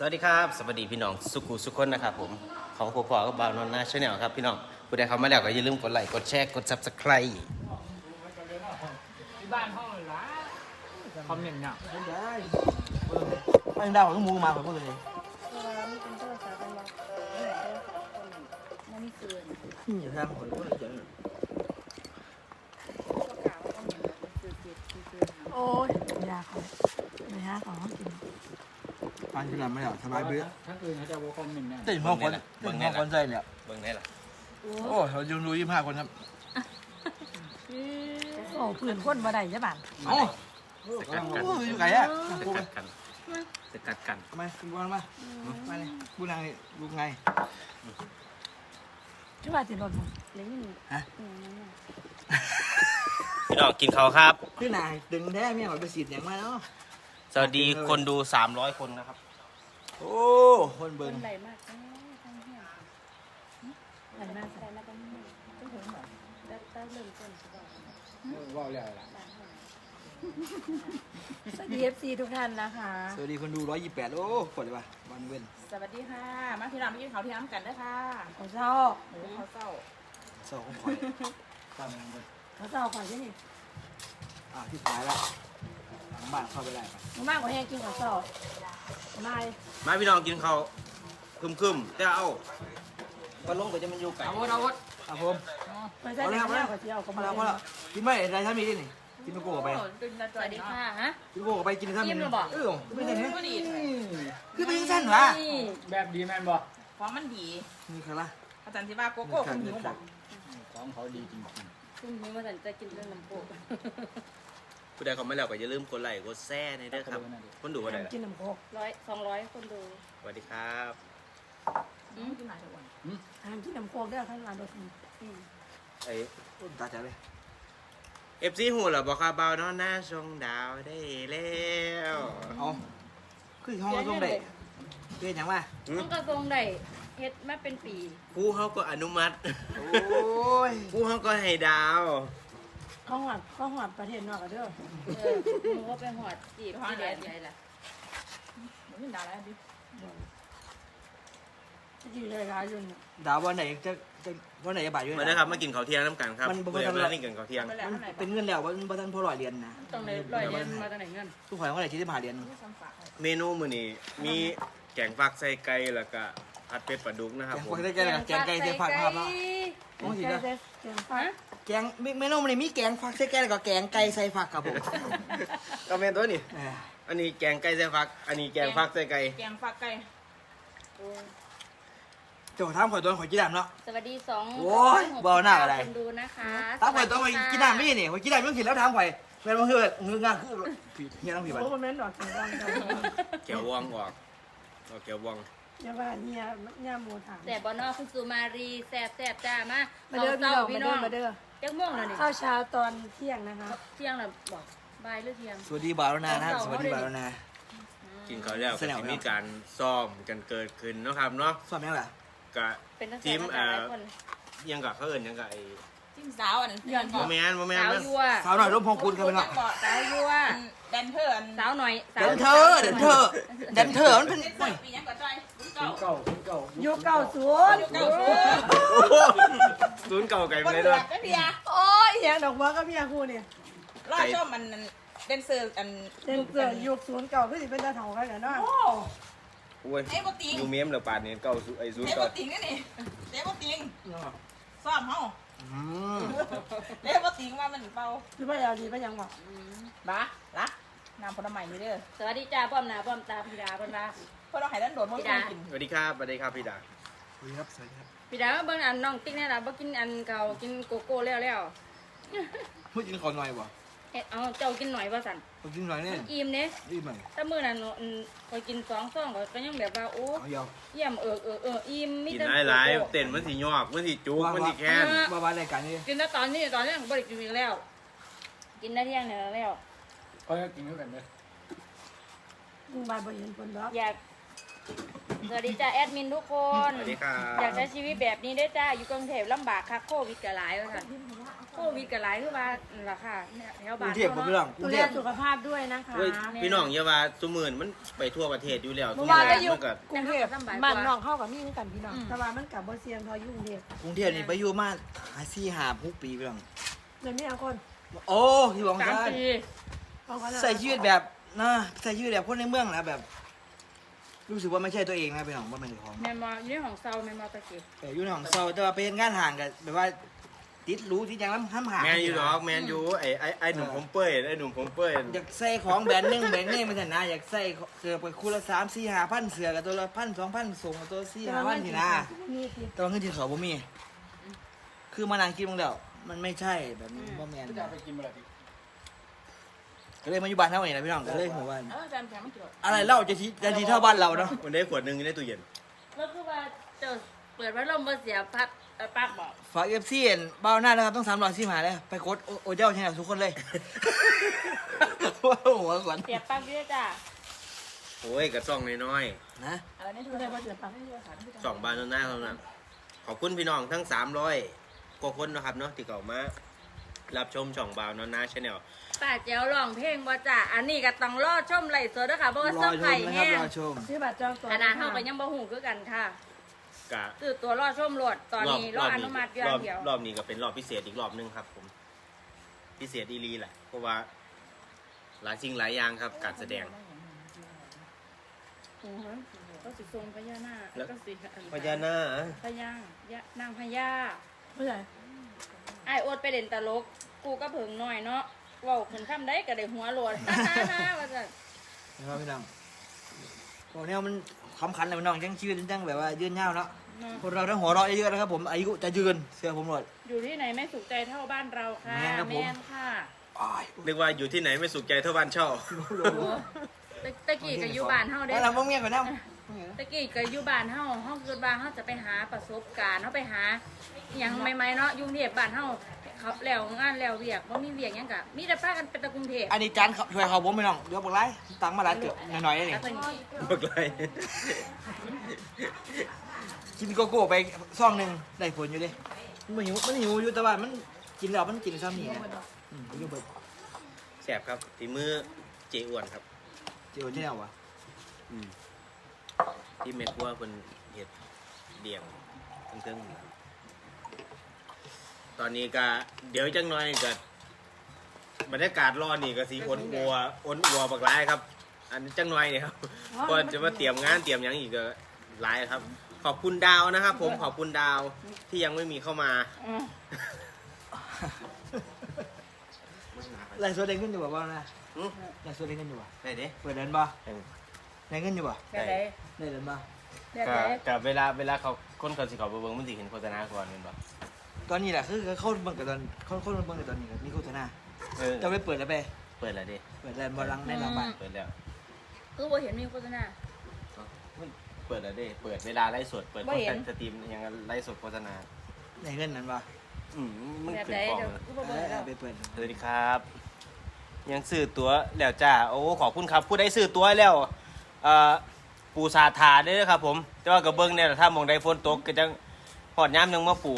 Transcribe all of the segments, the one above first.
สวัสดีครับ สวัสดีพี่น้องสุขุสุขคนนะครับผมของพ่อพ่อกับาวนอนนาชาแนลครับพี่น้องผู้ใดเขามาแล้วก็อย่าลืมกดไลค์กดแชร์กด subscribe ที่บ้านห้องเลยละคอมเมนต์เนี่ยไม่ได้ไม่ได้ผมต้องมูมาผมก็เลยนี่ออโทรศัพท์คนมันมีเกินอย่าทำผมก็เลยเจอก็กล่าวว่าต้องเหมือนเป็นคือเกิดคือเกินโอ้ยยาเลยไม่ยากของกิน ฟันจะหลับไม่หลับสบายเบื้อถ้าคืนเขาจะว่าคอมเมนต์เนี่ยตื่นห้องคนตื่นห้องคนใจเนี่ยเบิ่งได้ล่ะโอ้เรายังรู้ยี่ห้าคนครับโอ้ผื่นคนบ่ได้จ้ะบ้านเอ้าสกัดกันโอ้ยอยู่ไงอะสกัดกันสกัดกันทำไมคุณบอลมามาเลยกูนางลูกไงที่ว่าติดรถบ่เล่นฮะอืมนั่นน่ะพี่น้องกินข้าวครับคือนายดึงแท้เมียหอยไปสีดอย่างมาเนาะสวัสดีคนดู 300 คนนะครับ โอ้คนคเบิ่งนใดมากทั้งทั้งเฮียอันนั้นใดมากทั้งเฮียก็ถึงแบบแล้วถ้าเริ่มต้นจะบอกว่าแล้วล่ะต่างกันสวัสดี FC ทุกท่านนะคะ สวัสดีคนดูร้อยยี่แปดโอ้กดเลยป่ะวันเว้น สวัสดีค่ะ มาพี่น้องมากินข้าวที่น้ำกันด้วยค่ะเขาเจ้าหมูข้าวเศร้าสองคนตามกันเขาเจ้าก่อนใช่นี่อะที่ท้ายแล้วหลังบ้านเข้าไปได้ปะมากกว่าแห้งกินข้าวเจ้า ไม่มาพี่น้องกินข้าวคึมๆแต่เอาก็ลงไปจะมันอยู่ไก่เอาวดเอาวดครับผมไปใส่เนื้อกับเจียวก็มามาแล้วมาแล้วกินไม่อะไรถ้ามีดินี่กินโกโก้ไปโอ้ดึงนะสจอวัยสดีเนาะค่ะฮะกินโกโก้ไปกินถ้ามีจิ้มเลยบอกเออไม่ได้เนี่ยก็ดีคือเป็นสั้นวะนี่แบบดีแมนบ่ของมันดีนี่คือละอาจารย์ที่ว่าโกโก้คุณหิวบอกของเขาดีจริงคุณนี้มาสันจะกินเรื่องน้ำโป๊ก ผู้ใดเข้ามาแล้วก็อย่าลืมกดไลค์กดแชร์ในเด้อครับ คนดูว่าได้ล่ะกินน้ำโคกร้อยสองร้อยคนดูสวัสดีครับอืมกินหน่อยเถอะวันห้ามกินน้ำโคกเด้อท่านร้านโดดอืมไอ้ตาจ๋าเลย เอฟซีหูเหรอบอกครับเบานอนหน้าชงดาวได้แล้วเอาคือห้องก็ต้องได้เรียนอย่างว่าต้องกระทรวงใดเฮ็ดมาเป็นปีครูเขาก็อนุมัติ โอ้ยครูเขาก็ให้ดาว ข้าวหอดข้าวหอดประเทศนอกกันเด้อเออหนูก็ไปหอดจีบที่เดียดใหญ่ละเดี๋ยวกินดาวแล้วดิที่เลยค่ะยุ่นดาววันไหนจะจะวันไหนจะบ่ายอยู่มาได้ครับมากินข้าวเที่ยงน้ำกันครับมันบ่เมื่อทันเวลานี่กินข้าวเที่ยงไปแล้วมันข้างในเป็นเงินแล้วมันบ่ทันพอร้อยเรียนนะต้องเลยร้อยเดือนมาตั้งไหนเงินทุกข่อยวันไหนที่ได้ผ่าเรียนซ้ำฝากให้เมนูมื้อนี้มีแกงฟักใส่ไก่แล้วก็ผัดเป็ดปลาดุกนะครับแกงผมฟักได้แกงแกงไก่เสียผักภาพแล้วโอ้ยแกนะงแกงฟ้า แกงเมนูมันมีแกงฟักใส่แกงแล้วก็แกงไก่ใส่ผักครับผมก็เป็นตัวนี้เอออันนี้แกงไก่ใส่ฟัก อันนี้แกงฟักใส่ไก่แกงฟักไก่เจ้าถามข่อยตัวข่อยกินน้ำเนาะ สวัสดีสองโอ้ยเบาหน้าอะไร คนดูนะคะถามข่อยตัวข่อยกินน้ำนี่นี่ข่อยกินน้ำต้องกินแล้วถามข่อยแม่นบ่คือมืองานคือผิดเฮียต้องผิดบัดโอ้มันแม่นดอกกินบ้างจ้ะแกววองออกเอาแกววองอย่าว่าเนี่ยเนี่ยหมูถามแต่บอนอคุณสุมารีแซ่บแซ่บจ้ามามาเด้อพี่น้องมาเด้อมาเด้อ จักม่วงแล้วนี่ข้าวเช้าตอนเที่ยงนะคะ เที่ยงแล้วบอกบ่ายหรือเที่ยง สวัสดีบ่าวนานะครับสวัสดีบ่าวนากินข้าวแล้วแสก็ดงจะว่ามีการซ้อมกันเกิดขึ้นเนาะครับเนาะสอบยังล่ะ กะเป็นตั้งแต่ทีมตั้งแต่เอ่หอลายคน ยังกับเขาเอิญยังกับไอ้ จิ้มสาวอันย้อนโมแมนโมแมนสาวมันยัวสาวหน่อยร่มพองคุณครับพี่น้องสาวยัวแดนเทอร์อันสาวหน่อยสาเดวนเธอเดนเธอเดนเธอมันเป็นเด็กใส่ปียังกว่าจอยเก่าเก่าเก่ายุคเก้าศูนย์เก่าสูงศูนย์เก่าไก่ก็ไม่ได้เดืด้อวยดก็เพียโอ้ยแหงดอกบัวกับเมียคู่เนี่ยรอดชมมันเดนเซอร์อันเป็นเสือยุคศูนย์เก่าคือสิเป็นตาเถากันกันเนาะโอ้โอ้ยไอ้บติงดูเมมเหลือปานนี้เก่าศูนย์ไอ้ศูนย์เอ้บเก่าติงนี่นี่เอ้บติงซ้อมเฮา อืมเอ้บติงว่ามันเป่าหรือว่าเอาดีไปยังบอกบ้าละน้ำผลไม้นี่เด้อสวัสดีจ้าป้อมหน้าป้อมตาพี่ดาเพิ่นว่า เพราะเราหายด้านโดดมันไม่กินสวัสดีครับสวัสดีครับพี่ดาสวัสดีครับสวัสดีครับพี่ดามาเบิ่งอันน้องติ๊กแน่ล่ะบ่กินอันเก่ากินโกโก้แล้วแล้วพูดกินขอหน่อยบ่ เฮ็ดเอาเจ้ากินหน่อยว่าสั่นผมกินหน่อยนี่อิ่มเด้รีบหน่อยถ้ามื้อนั้นหนูอืมข้อยกินสองซองข้อยก็ยังแบบว่าโอ้เอาเยาวเยี่ยมเออเออเอออิ่มมีกินแต่หลายหลายโกโก้เต้นมันสิยอกมันสิจุกมันสิแค้นบ้าบ้ารายการนี้กินแต่ตอนนี้ตอนนี้บ่ได้กินอีกแล้ว กินได้เที่ยงเนี่ยแล้วเขาจะกินด้วยกันเลยมึงบายบ่เห็นคนดอกอยากสวัสดีจ้าแอดมินทุกคน สวัสดีครับอยากใช้ชีวิตแบบนี้ได้จ้าอยู่กรุงเทพลำบากคักโควิดก็หลายว่าซั่น ควิดก็หลายคือว่านั่นล่ะค่ะเนี่ยแถวกรุบ้านงเทพผมพี่น้องกรุดูงแลเทพสุขภาพด้วยนะคะเฮ้ยพี่น้องอย่าว่าสมื่นมันไปทั่วประเทศอยู่แล้วเมื่อวานก็อยู่ มันก็กรุงเทพบ้านน้องเข้ากับมี่เหมือนกันพี่น้องแต่ว่ามันกับบ่เซียนทอยุ่กรุงเทพกรุงเทพนี่ไปอยู่มาหาซี่หาหกปีพี่น้องเดี๋ยวนี้เอาคนโอ้ที่บอกสามกันปีเอาคนละใส่ชีวิตแบบนะใส่ชีวิตแบบคนในเมืองนะแบบ รู้สึกว่าไม่ใช่ตัวเองนะพี่น้องว่าเป็นของ แมนมออยู่ในของเซาแมนมอตะกี้แต่อยู่ในของเซาแต่ว่าไปเฮ็ดงานห่างกันแบบว่า ติดรู้ที่ยังล้ำห้ำห่างแมนอยู่ดอกแมนอยู่ไอ้ไอ้ไอ้หนุ่มผมเป้ยไอ้หนุ่มผมเป้ยอยากใส่ของแบรนด์หนึงแบรนด์นี่มันนะอยากใส่เสื้อไปคู่ละสามสี่ห้าพันเสื้อกับตัวละพันสองพันส่งกับตัวสี่ห้าพันนี่นะมีสิแต่ว่าเงินที่เขาบ่มี คือมานานคิดมึงเดียวมันไม่ใช่แบบนี้บ่แมนก็จะเอาไปกินมาละทีก็เลยมาอยู่บ้านเท่านี้นะพี่น้องก็เลยหัวาเออจำแถมมันเกี่ยวอะไรเล่าจะทีจะทีเท่าบ้านเราเนาะมันได้ขวดหนึงอยู่ในตู้เย็น แล้วคือว่าเจอ เปิดพัดลมมาเสียพัดเอ่อปากบอกฝากเอฟซีเอ็นเบ้าหน้านะครับต้องสามร้อยสี่หาเลยไปกดโอโอเจ้าใช่ไหมทุกคนเลยหัวก่อนเสียปากด้วยจ้าโอ้ยกระซ่องน้อยนะเออในทุกไม่คได้นว่าเสียปังๆสองบานหน้าเท่านั้นขอบคุณพี่น้องทั้ง 300กว่าคนนะครับเนาะที่เข้ามารับชมช่องบาวนอนนาชาแนลป้าแจ๋วร้องเพลงบ่จ้าอันนี้ก็ต้องรอชมไล่สดด้วยค่ะเพราะว่ารเสื้ออชไผ่มนะครัแห้บงรอชมซื้อบัตรจองตัวขนาดเฮาก็ยังบ่หูคือกันค่ะ กะซื้อตัวรอชมโหลดตอนนี้รออนุมัติอยู่รอัอนบเดียวรอบนี้ก็เป็นรอบพิเศษอีกรอบหนึงครับ ผม พิเศษอีรีแหละเพราะว่า หลายสิ่งหลายอย่างครับ การแสดงอือฮึก็สิทรงพญานาคแล้วก็สิพญานาคพญายะนางพญาไม่ใช่ไอ้ายโอดไปเล่นตลก กูก็เพิ่งน้อยเนาะเว้าขึ้นคำได้ก็ได้หัวโหลดฮ่าๆๆว่าซั่นนะครับพี่น้องโอ้เนี่ยมัน คำคันเลยพี่น้องจังชีวิตจังแบบว่ายืนยาวเนาะเนาะคนเราต้องหัวเราะเยอะๆนะครับผมอายุจะยืนเสื้อผมหมดอยู่ที่ไหนไม่สุขใจเท่าบ้านเราค่ะแม่นครับผมแม่นค่ะอ้ายนึกว่าอยู่ที่ไหนไม่สุขใจเท่าบ้านเช่าโอ้ตะตะกี้ก็อยู่บ้านเฮาเด้แล้วเราเพิ่งเมียก่อนนะตะกี้ก็อยู่บ้านเฮาเฮาคือบ้านเฮาจะไปหาประสบการณ์เฮาไปหาอหย่างใหม่ๆเนาะอยุ่กรุงเทพบ้านเฮา ครับแล้วงานแล้วเวียกบ่มีเวียกหยังก็มีแต่พากันไปแตะกรุงเทพอันนี้จานเขาช่วยเขาผมพี่น้องเดี๋ยวบอกไรตังค์มาหลายเกือบหน่อยๆนี่แล้วก็นี่บอกเลยกินโกโก้ไปซองหนึ่งได้ผลอยู่เลยมันหิวมันหิวอยู่แต่ว่ามันกินแล้วมันกินซ้ำนี่นะอืมอยู่เบิดแสบครับฝีมือเจอ้วนครับเจียวที่ไหนวะอืมที่เมฆว่าเป็นเห็ดเดี่ยงเครื่อง ตอนนี้ก็เดี๋ยวจังหน่อยก็บรรยากาศร้อนนี่ก็สีอ้นอัวอ้นอัวบักร้ายครับ อันนี้จังหน่อยนี่ครับก่อนจะมาเตรียมงานเตรียมหยังอีกก็หลายครับ ขอบคุณดาวนะครับ ผมขอบคุณดาวที่ยังไม่มีเข้ามาอืมไรโซเด้งขึ้นอยู่บ่บ้างนะอืมไรโซเด้งขึ้นอยู่บ่ได้เด้ เปิดเดินบ่ได้เงินอยู่บ่แบบไหนได้เดินบ่แบบก็ไหนกับเวลาเวลาเขาคนเขาสิเขาไปเบิ่งมันสิเห็นโฆษณาก่อนแม่นบ่ ตอนนี้แหละคือเขาเบิ่งกับตอนเขาเขาเบิ่งกับตอนนี้กับนี่โฆษณาเออจะไปเปิดแล้วไปเปิดแล้วเด้เปิดแล้วบ่รังในหลังบ้านเปิดแล้วคือบ่เห็นมีโฆษณาเปิดแล้วเด้เปิดเวลาไลฟ์สดเปิดบ่เห็น สตรีมยังไลฟ์สดโฆษณาได้เงินนั้นบ่อืมมึงแบบขึ้ไหนนกล่องเดี๋ยวเลยกูบ่เอเบิ่งอแล้วไปเปิดสวัสดีครับ ยังซื้อตัวแล้วจ้าโอ้ขอบคุณครับผู้ได้ซื้อตัวแล้วเอ่อปูสาธาเด้อครับ ผม แต่ว่ากับเบิ้งเนี่ยถ้ามองได้ฝนตกก็จะหอดย้ำยังมาปู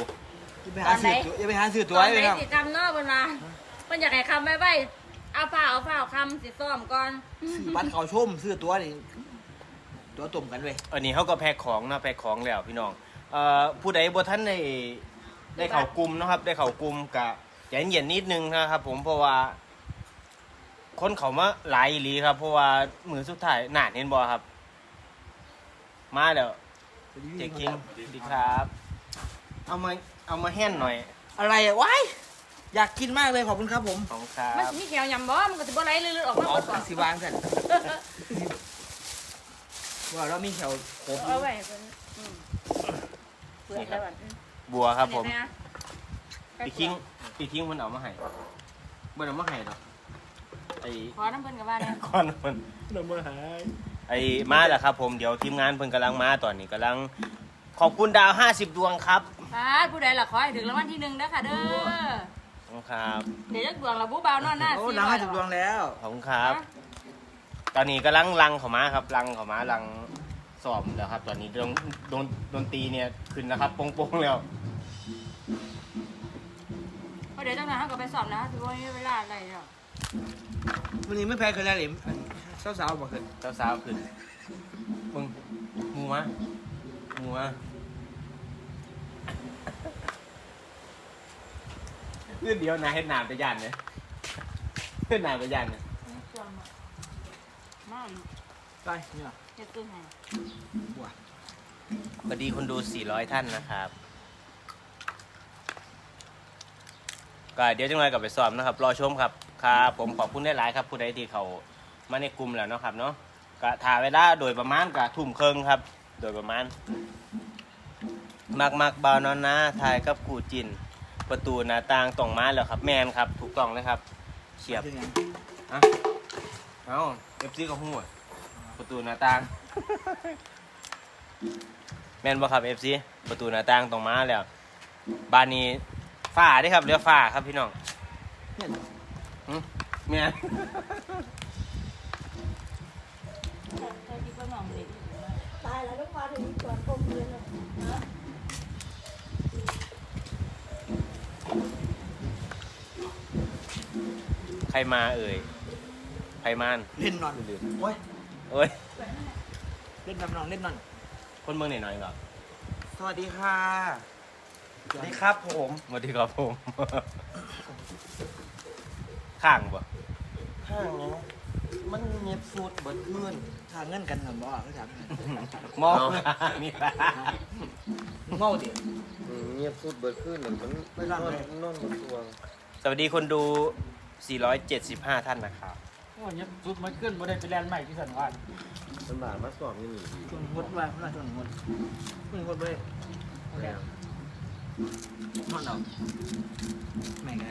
อย่าไปหาซื้อตัวอย่าไปหาซื้อตัวตอนไอ้ไหนพี่น้องสิจำเนาะเพิ่นว่าเพิ่นอยากให้คำไว้ไว้เอาฝ้าเอาฝ้าเอาคำสิซ้อมก่อนซื้อบัตรเขาชมซื้อตัวนี่ตัวตุ่มกันเว้ยอันนี้เขาก็แพ็คของเนาะแพ็คของแล้วพี่น้องเอ่อผู้ใดบ่ท่านได้ได้เข้ากลุ่มเนาะครับ ได้เข้ากลุ่มกะใจเย็นๆนิดนึงนะครับผมเพราะว่า คนเขามาหลายอีหลีครับ เพราะว่ามือสุดท้ายหนาเห็นบ่ครับ มาแล้วเจ๊คิงสวัสดีครับ เอามา เอามาแห้นหน่อยอะไรอะว้ายอยากกินมากเลยขอบคุณครับผมของครัมันบสิมีแขวยำบ่ มันก็สิบ่ไหลเลือดออกมาอ๋อเบิดก่อนสิวางกันว่าเรามีแถวครบอเอายู่ไว้เพิ่นอืมเปิดแล้วบัดอืมบัวครับผมเห็นไหนะพี่คิงพี่คิงมันเอามาให้มันเอามาให้หรอกไอ้ขอน้ำเพิ่นกับว่าเนี่ยก้อนมันเอามาให้ไอ้มาแล้วครับผมเดี๋ยวทีมงานเพิ่นกำลังมาตอนนี้กำลัง ขอบคุณดาว 50 ดวงครับ สาธุผู้ใดล่ะขอให้ถึงรางวัลที่หนึ่งเด้อค่ะเด้อ ขอบคุณครับ เดี๋ยวจักดวงละผู้บ่าวนอนหน้าโอ้สี่น้ำร้อให้ยถูกดวงแล้ว ขอบคุณครับ ตอนนี้กำลังลังเขามาครับลังเขามาลังสอบแล้วครับ ตอนนี้ดนดนดนตรีเนี่ยขึ้นแล้วครับโป่งๆแล้วเเดี๋ยวจังนั้นเขาก็ไปสอบนะถือว่ามีเวลาอะไรแล้ววันนี้ไม่แพ้เคยแล้วหลิมสาวๆบอกเคยเจ้าสาวขึ้นมึงมูมะมูมะ เรื่องเดียวนะเฮ็ดหนามไปยันเนี่ยเฮ็ดหนามไปยันเนี่ยมากไปเนี่ยเฮ็ดตุ้งให้บัวสวัสดีคนดู 400 ท่านนะครับ ก็เดี๋ยวจังไรกลับไปสอบนะครับ รอชมครับครับผมขอบคุณได้หลายๆครับผู้ใดที่เขามาในกลุ่มแล้วเนาะครับเนาะก็ถ่ายเวลาโดยประมาณกับทุ่มครึ่งครับ โดยประมาณมักมักบาวนอนนะถ่ายกับกูจิน ประตูหน้าต่างตรงมาแล้วครับแมนครับ ถูกต้องเลยครับเฉียบเป็นไงอะเอ้าเอฟซีกับหัวประตูหน้าต่าง แม่นบ่ครับเอฟซีประตูหน้าต่างตรงมาแล้วบ้านนี้ฝ้าเด้ครับเรือฝ้าครับพี่น้องเนี่ยแม่นใช่ที่ก็มองเลยตายแล้วต้องมาถึงก่อนคมเรียนเลยนะ ใครมาเอ่ยไพมานเล่นนอนโอ้ยโอ้ยเล่นนอนนอนเล่นนอน คนเมืองไหนหน่อยๆหรอสวัสดีค่ะ สวัสดีครับผมสวัสดีครับผมข้างบ่ข้างนะมันเงียบสุดเบิดขึ้นทางเงินกันเหรอบ่เขาถามมองนี่ละเมาดิอืมเงียบสุดเบิดขึ้นเหมือนมันไม่รันบอนเลยนอนบนตัวสวัสดีคนดู 475 ท่านนะครับโอ้ยเนี่ยสุดมันขึ้นบ่ได้ไปแลนด์ใหม่ที่สันว่าลำบากมาสอบนี่นี่ชวนงดว่าเพื่อนชวนงดชวนงดเลยแล้วนอนเอาไม่ไง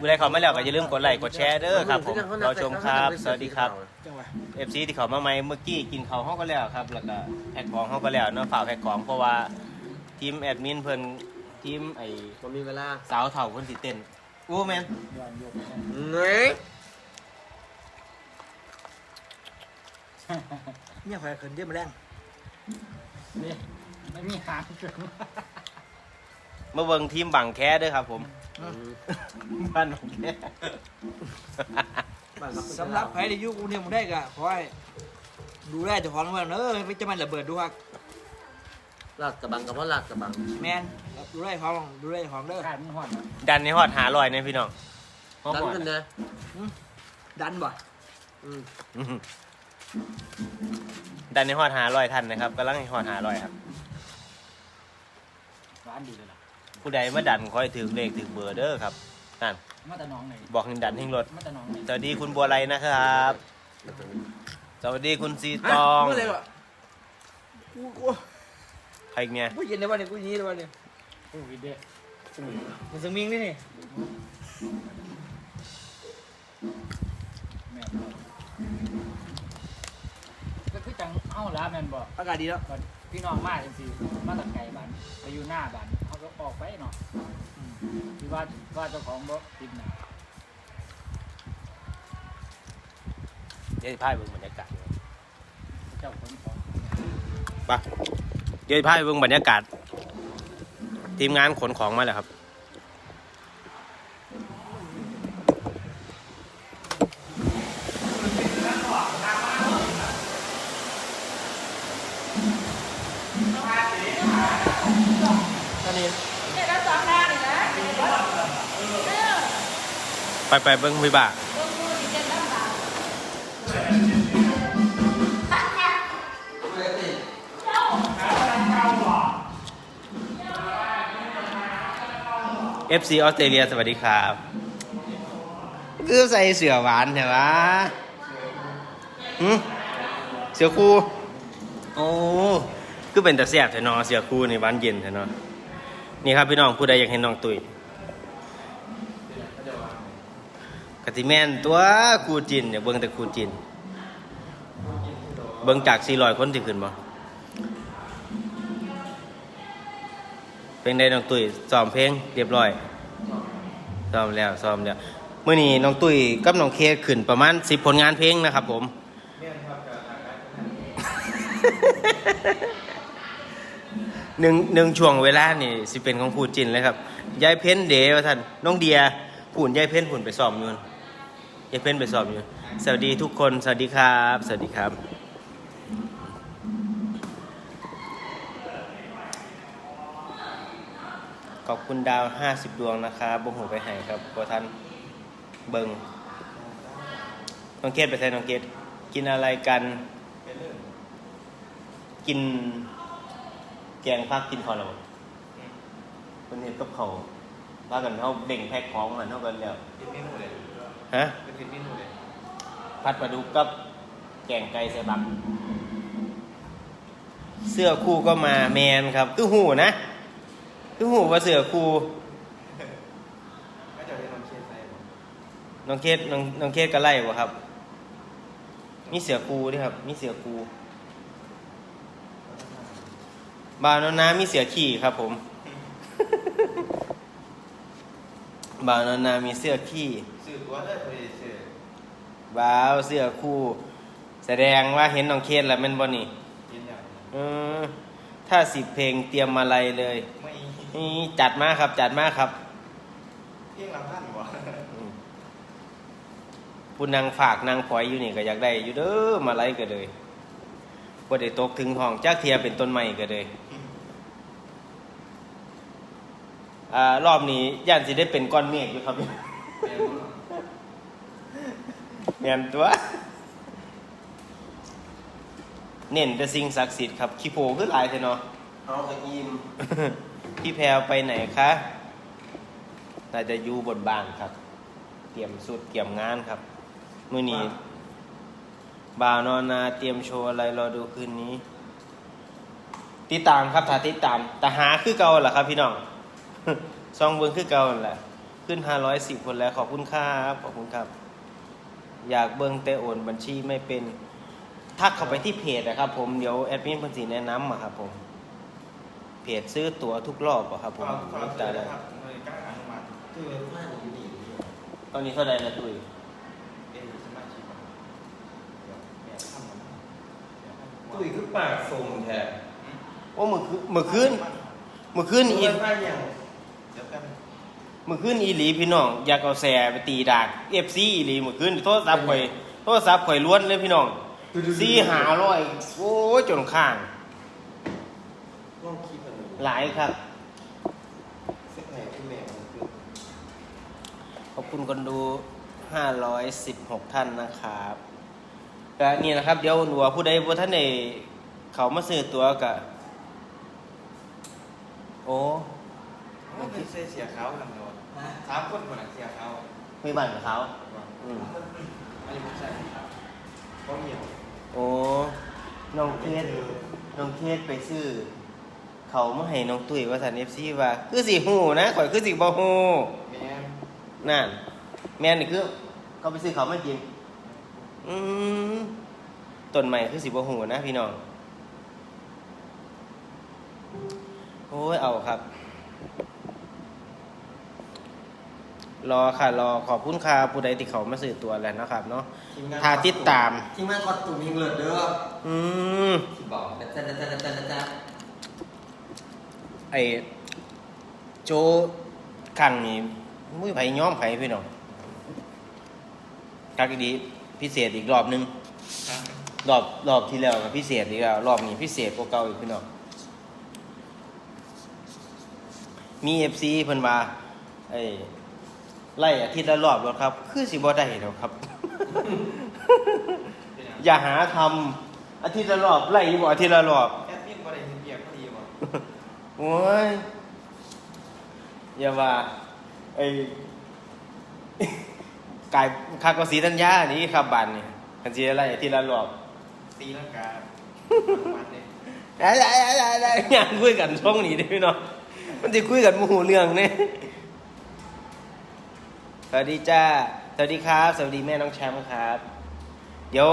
ผู้ใดเข้ามาแล้วก็อย่าลืมกดไลค์กดแชร์เด้อครับผมรอชมครับ สวัสดีครับจังหวะ FC ที่เขามาใหม่เมื่อกี้กินเขาวห้องก็แล้วครับ แล้วก็แพ็คของห้องก็แล้วเนาะฝากแพ็คของเพราะว่าทีมแอดมินเพิ่นทีมไอ้มันมีเวลา สาวเถ่าเพิ่นสิเต้น โอ้แมนย้อนยกเฮ้ยเนี่ยใครเขินเยี่ยมแรงนี่ไม่มีหางเกินมาเบิ่งทีมบังแคเด้อครับ ผมบ้านบังแคสำหรับใครที่อยุ่กรุงเทพกรุงได้ก็ขอให้ดูแลเจ้าของไว้เนอะไม่จะมันระเบิดดูครั บหลักกระบังกับพ่อหลักกระบังแมนดูแลของดูแลของเด้อขาดมันห่อนดันในฮอดหาลอยเนี่ยพี่น้องฮอดดันฮอดขึ้นนะดันบ่อืมอื้อหือดันในฮอดหาลอยท่านนะครับกำลังให้ฮอดหาลอยครับหวานดีเลยล่ะผู้ใดมาดันคอยถือเลขถือเบอร์เด้อครับนั่นมาแต่น้องไหนบอกให้ดันทิ้งรถมาแต่น้องไหนสวัสดีคุณบัวไรนะครับสวัสดีคุณซีตองเมื่อไรวะกูกู ใครอีกเนี่ยกูเย็นในวันนี้กูยี้ในวันนี้โอ้ยเด็กมันสมิงนี่นี่แม่นบ่ก็คือจังเอ้าละแม่นบ่อากาศดีแล้วก่อนพี่น้องมาจังซี่มาตัดไก่บ้านไปอยู่หน้าบ้านเขาก็ออกไปเนาะอืมที่ว่าว่าเจ้าของบ่ติดหนะเดี๋ยวจะพายเบิ่งบรรยากาศเจ้าคนของไป เดี๋ยวพายเบิ่งบรรยากาศ ทีมงานขนของมาแล้วครับนนี้เนี่ยเราสองทานี่นะเออไปไปเบิ่งวิบาก เบิ่งดูสิเจ็ดลำบาก เอฟซีออสเตรเลียสวัสดีครับคือใส่เสือหวานใช่ปะหืมเสือคู่โอ้คือเป็นแต่แซ่บแท้เนอเสือคู่นี่หวานเย็นแท้เนอนี่ครับพี่น้องผู้ใดอยากเห็นน้องตุยกติแมนตัวครูจินเนี่ยเบิ่งแต่ครูจิน เบิ่งจาก400คนที่ขึ้นบ่ เป็นได้น้องตุยซ้อมเพลงเรียบร้อยซ้อมแล้วซ้อมแล้วเมื้อนี้น้องตุยกับน้องเคขึ้นประมาณ10ผลงานเพลงนะครับ ผมหนึ่งหนึ่งช่วงเวลานี่สิเป็นของครูจินเลยครับยายเพ้นเดว่าท่านน้องเดียผุ่นยายเพ้นผุ่นไปสอบอยู่ยายเพ้นไปสอบอยู่สวัสดีทุกคนสวัสดีครับ สวัสดีครับ ขอบคุณดาว 50 ดวงนะครับบุหูไปให้ครับพอท่านเบิงน้องเกดไปใส่น้องเกดกินอะไรกัน กิน แกงพักกินข้าวหรอคนนี้กับเขาวพากันเขาเบ่งแพ็คของกันเท่ากันแล้วเป็นเมนูเลยฮะเป็นเมนูเลยพัดปลาดุกกับแกงไก่ใส่บัก เสื้อคู่ก็มาแมนครับคือหูนะ คือหูว่าเสื้อคู่ก็จะเป็นน้ำเชียร์ไส้น้องเคสน้องน้องเคสก็ไล่บ่ครับ มีเสือคูด้วยครับ มีเสือคูบาวนนนามีเสือขี่ครับผม บาวนนนามีเสือขี่สื่อตัวได้พอดีสื่อบ่าวเสือคู่ แสดงว่าเห็นน้องเคสแล้วแมันบ่นี่ กินอย่างเออถ้าสิบเพลงเตรียมมาลัยเลย ไม่ นี่จัดมาครับ จัดมาครับเพียงลำพันวะอืมผู้นางฝากนางพลอยอยู่นี่ก็อยากได้อยู่เด้อมาไล่ก็เลยบ่ได้ตกถึงห้องจักเทียเป็นต้นไม้ก็เลยอ่ารอบนี้ย่านสิได้เป็นก้อนเมฆอยู่ครับเนียนตัว เน้นแต่สิ่งศักดิ์สิทธิ์ครับขี้โพคือหลายเท่เนาะเอากระยิม พี่แพรวไปไหนคะน่าจะอยู่บนบ้านครับ เตรียมสุดเตรียมงานครับ มื้อนี้บ่าวนอนนาเตรียมโชว์อะไรรอดูคืนนี้ ติดตามครับถ้าติดตามแต่หาคือเก่าแหละครับ พี่น้องซองเบิ้งคือเก่านั่นแหละ ขึ้น510คนแล้วขอบคุณครับขอบคุณครับ อยากเบิ้งแต่โอนบัญชีไม่เป็นทักเข้าไปที่เพจนะครับ ผมเดี๋ยวแอดมินเพิ่นสิแนะนำอะครับผม เพจซื้อตั๋วทุกรอบอะครับผมความความตาเสื่ได้อครับเลยกล้าอนุมัติคือมากอยู่นี่ตอนนี้เท่าไหร่ละตุ้ยเอ็นสมาชิกเนี่ยทำมันตุ้ยคือปากทรงแท้โอ้มือคืนมือคืนมือคืนอีเดี๋ยวกันเดี๋ยวกันมือคืนอีหลีพี่น้อง อยากเอาแสไปตีดากเอฟซีอีหลีมือคืนโทรศัพท์ข่อยโทรศัพท์ข่อยล้วนเลยพี่น้องสี่หาร้อยโอ้ยจนข้างลองคิดกันดู หลายครับสักไหนที่แม่มันคือขอบคุณคนดู 516 ท่านนะครับก็นี่นะครับ เดี๋ยวหนูว่าผู้ใดผู้ท่านในเขามาซื้อตัวกะโอ้มันคือเสียเขาทำเนาะสามคนคนละเสียเขาไม่บันกับเขาอืมอันนี้ผมใส่เขาเหี่ยวโอ้น้องเคสน้องเคสไปซื้อ เขามาให้น้องตุ้ยว่าสันเอฟซีว่า คือสีหูนะข่อยคือสีบ่หูแม่นั่น แม่นนี่คือ เขาไปซื้อเขามากิน อืมต้นใหม่คือสีบ่หูนะพี่น้อง โอ้ยเอาครับ รอค่ะ รอขอบคุณค่ะผู้ใดที่เขามาซื้อตัวแล้วนะครับ เนาะถ้าติดตาม ทีมงานคอสตูมยิงเลือดเด้ออืม ที่บอกนะจ๊ะนะจ๊ะนะจ๊ะนะจ๊ะ ไอ้โจขังนี่มุ้ยไผย้อมไผพี่น้องกักดีพิเศษอีกรอบหนึงรอบรอบที่แล้วก็พิเศษอีกแล้วรอบนี้พิเศษกว่าเก่าอีกพี่น้องมีเอฟซีเพิ่นว่าไอ้ไล่อาทิตย์ละรอบแล้วครับ คือสิบ่ได้แล้วครับ อย่าหาทำอาทิตย์ละรอบไล่อยู่บ่อาทิตย์ละรอบแอดมินบ่ได้เห็นเบียกพอดีวะ โอ้ยอย่าว่าไอ้กายคากสีธัญญานี่ครับบันนี่กันสีอะไรที่ละรอบตีลังกามันเลยไอ้ไอ้ไอ้ไอ้อยากคุยกันช่วงนี้ดิพี่น้องมันจะคุยกันโมโหเรื่องเนี่ยสวัสดีจ้า สวัสดีครับ สวัสดีแม่น้องแชมป์ครับ เดี๋ยว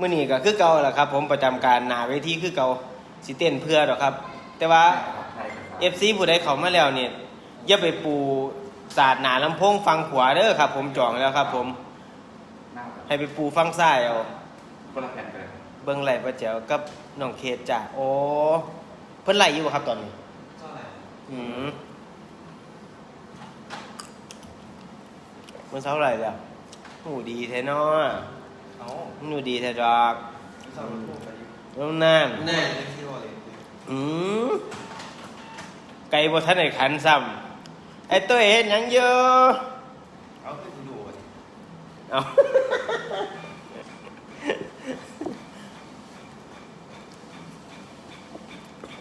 มื่อนี้ก็คือเก่าแหละครับ ผมประจำการหนาเวทีคือเก่าสิเต้นเพื่อหรอกครับ แต่ว่าเอฟซีผู้ใดเขามาแล้วเนี่ยอย่าไปปูศาสตร์หนาลำโพงฟังขวาเด้อครับ ผมจองแล้วครับ ผม ให้ไปปูฟังซ้ายเอาคนละแผ่นเลเบิ้งไหลประเจ๋วกับน้องเคสจ้ะโอ้เพิ่นไหลอยู่ครับตอนนี้อืมมันเท่าไหร่แล้วหนูดีแท้เนาะหนูดีแท้ดอกแล้วนั่นนั่น อืมไก่บ่ทันได้ขันซ้ำไอ้ตัวเห็นหยังเยอะเอาขึ้นดูอะเอา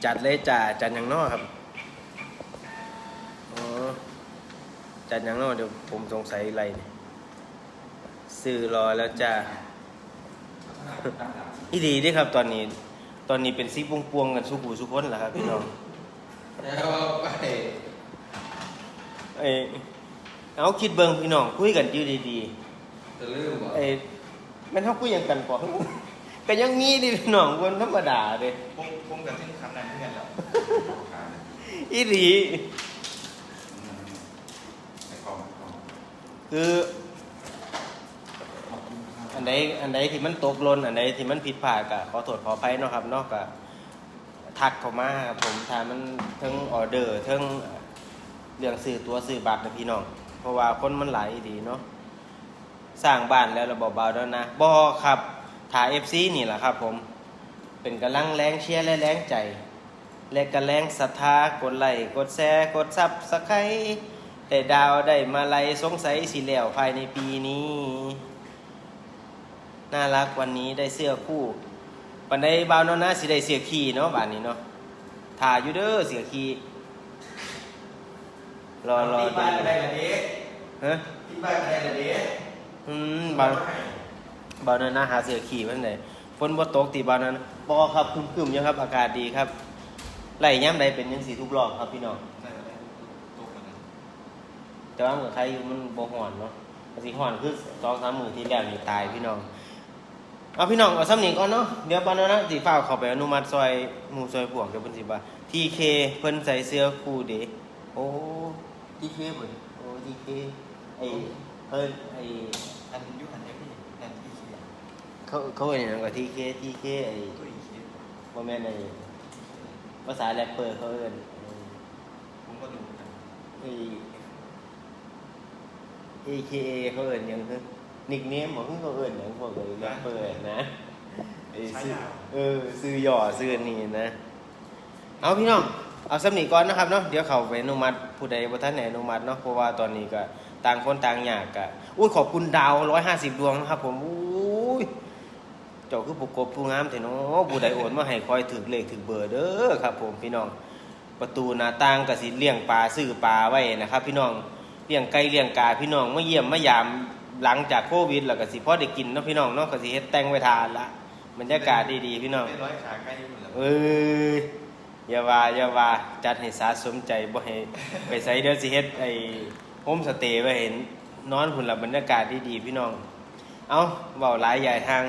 จัดเลยจ้าจัดหยังนอครับอ๋อจัดหยังนอเดี๋ยวผมสงสัยอะไรเนี่ยซื้อรอแล้วจ้า อีดีเด้ครับตอนนี้ ตอนนี้เป็นซีปวงปวงๆกันสุกูสุกคนแหละครับพี่น้องแล้วไปเอ้ยเอาคิดเบิ่งพี่น้องคุยกันอยู่ดีจะลืมบ่ๆเอ้ยแม่นเฮาคุยหยังกันก่อนก็ยังมีดิพี่น้องคนธรรมดาเด้คงคงกับที่คำนั้นเพื่อนแล้วอีหลี ไอ้ของของคืออัน ใดอันใดที่มันตกหล่นอันใดที่มันผิดพลาดก็ขอโทษขออภัยเนาะครับเนาะก็ทักเข้ามาครับผมถ้ามันทั้งออเดอร์ทั้งเรื่องซื้อตัวซื้อบัตรนะพี่น้อง เพราะว่าคนมันหลายดีเนาะสร้างบ้านแล้วระบบเบาแล้วนะบอครับถ่าย FC นี่แหละครับผมเป็นกำลังแรงเชียร์และแรงใจ และกระแรงศรัทธากดไลค์กดแชร์กดซับสไครได้ดาวได้มาไลยสงสัยสิแล้วภายในปีนี้ น่ารักวันนี้ได้เสื้อคู่ปันได้บ่าวเนาะนะสิได้เสื้อขี่เนาะบ้านนี้เนาะถ่ายอยู่เด้อเสื้อขี่รอรอที่ดูบ้านอะไรกันเด็กฮะที่บ้านอะไรกันเด็กอืมบ่าวบ่าวเนาะนะหาเสื้อขี่มันไหนฝนบ่ตกตีบ่าวนั้นบ่ครับครึมๆอยู่ครับ อากาศดีครับไล่ย่ำใดเป็นยังสีทุกรอบครับพี่น้องใช่ไหมตัวกันนะแต่ว่าเหมือนใครอยู่มันบ่ห่อนเนาะแต่สิห่อนคือสองสามมือที่แล้วนี่ตายพี่น้อง เอาพี่น้องเอาซ้ำนี้ก่อนเนาะเดี๋ยวปานนั้นนะสิฟ้าวเข้าไปอนุมัติซอยหมู่ซอยพวกเดี๋ยวเพิ่นสิว่าทีเคเพิ่นใส่เสื้อคู่เด้โอ้ทีเคเพิ่นโอ้ทีเคไอ้เพิ่นไอ้อันยุคันเอฟนี่อันที่เขียนเขาเขาเอิ้นหยังก็ทีเคทีเคไอ้ตัวอีเขียนบ่แม่นไอ้ภาษาแรปเปอร์เขาเอิ้นผมก็ดูกันไอ้ AKA เขาเอิ้นหยังคือ นิกเนมบ่คือเขาเอิ้นหยังพวกไอ้แรปเปอร์นะไอ้ซื้อเออซื้อหย่อซื้ออันนี้นะ เอาพี่น้องเอาสำนีก่อนนะครับเนาะเดี๋ยวเขาไปอนุมัติผู้ใดบ่ท่านไหนอนุมัติเนาะเพราะว่าตอนนี้ก็ต่างคนต่างอยากกะอุ้ยขอบคุณดาว150ดวงนะครับ ผมอุ้ยเจ้าคือผู้กบผู้งามแท้เนาะผู้ใดโอนมาให้คอยถึกเลขถึกเบอร์เด้อครับ ผมพี่น้องประตูหน้าต่างก็สิเลี้ยงปลาซื้อปลาไว้นะครับ พี่น้องเลี้ยงไก่เลี้ยงกาพี่น้องมาเยี่ยมมายาม หลังจากโควิดแล้วก็สิพอได้กินเนาะพี่น้องเนาะก็สิเฮ็ดแต่งไว้ทานละบรรยากาศดีๆพี่น้องเป็นร้อยขาใกล้อยู่แล้วเอ้ยอย่าว่าอย่าว่าจัดให้สาสมใจบ่ให้ไปใส่เดี๋ยวสิเฮ็ดไอ้โฮมสเตย์ไว้เห็นนอนพุ่นละบรรยากาศดีๆพี่น้อง เอาเว้าหลายใหญ่ทาง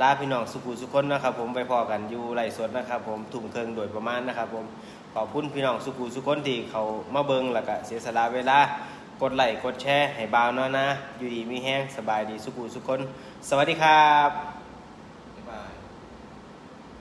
ลาพี่น้องสุขุสุคนนะครับ ผมไปพอกันอยู่ไร่สดนะครับ ผมทุ่มเครื่องโดยประมาณนะครับ ผมขอบคุณพี่น้องสุขุสุคนที่เขามาเบิงแล้วก็เสียสละเวลา กดไลค์กดแชร์ให้บ่าวน้อยนะ อยู่ดีมีแห้งสบายดีสุขุสุคน สวัสดีครับ